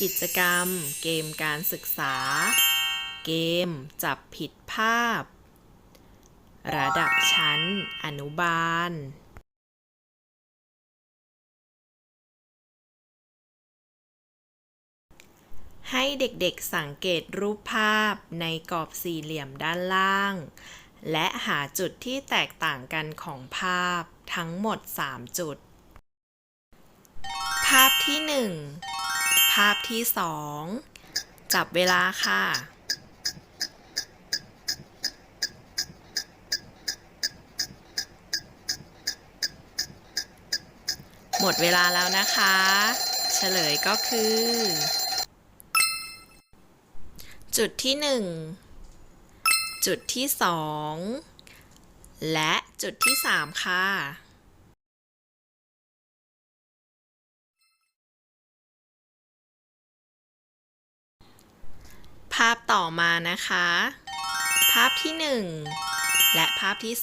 กิจกรรม เกมการศึกษา เกมจับผิดภาพ ระดับชั้น อนุบาลให้เด็กๆสังเกตรูปภาพในกรอบสี่เหลี่ยมด้านล่าง และหาจุดที่แตกต่างกันของภาพทั้งหมด 3 จุด ภาพที่ 1 ภาพที่2จับเวลาค่ะ หมดเวลาแล้วนะคะ เฉลยก็คือ จุดที่1จุดที่2และจุดที่3ค่ะาพต่อมานะคะ ภาพที่ 1 และภาพที่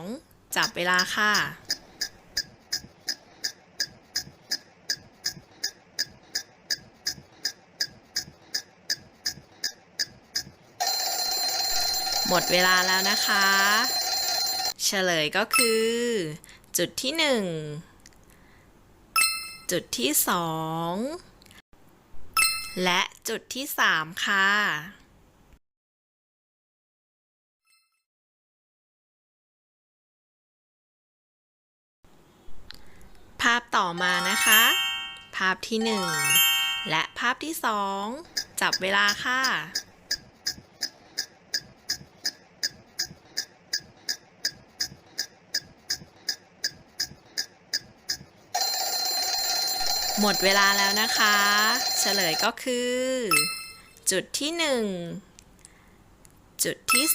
2 จับเวลาค่ะหมดเวลาแล้วนะคะ เฉลยก็คือ จุดที่ 1 จุดที่ 2 และจุดที่ 3 ค่ะภาพต่อมานะคะ ภาพที่ 1 และภาพที่ 2 จับเวลาค่ะ หมดเวลาแล้วนะคะ เฉลยก็คือ จุดที่ 1 จุดที่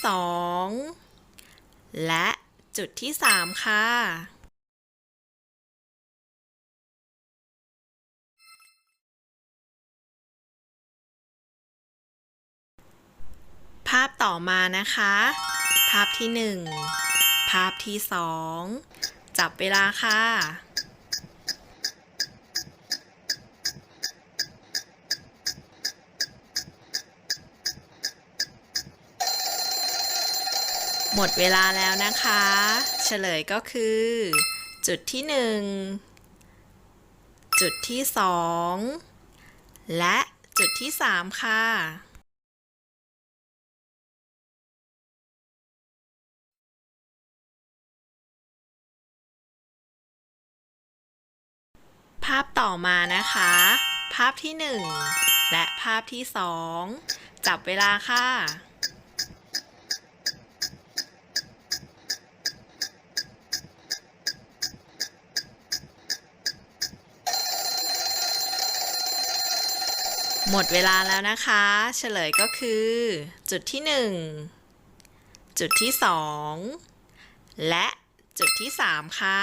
2 และจุดที่ 3 ค่ะภาพต่อมานะคะ ภาพที่ 1 ภาพที่ 2 จับเวลาค่ะ หมดเวลาแล้วนะคะ เฉลยก็คือ จุดที่ 1 จุดที่ 2 และจุดที่ 3 ค่ะภาพต่อมานะคะ ภาพที่ 1 และภาพที่ 2 จับเวลาค่ะ หมดเวลาแล้วนะคะ เฉลยก็คือ จุดที่ 1 จุดที่ 2 และจุดที่ 3 ค่ะ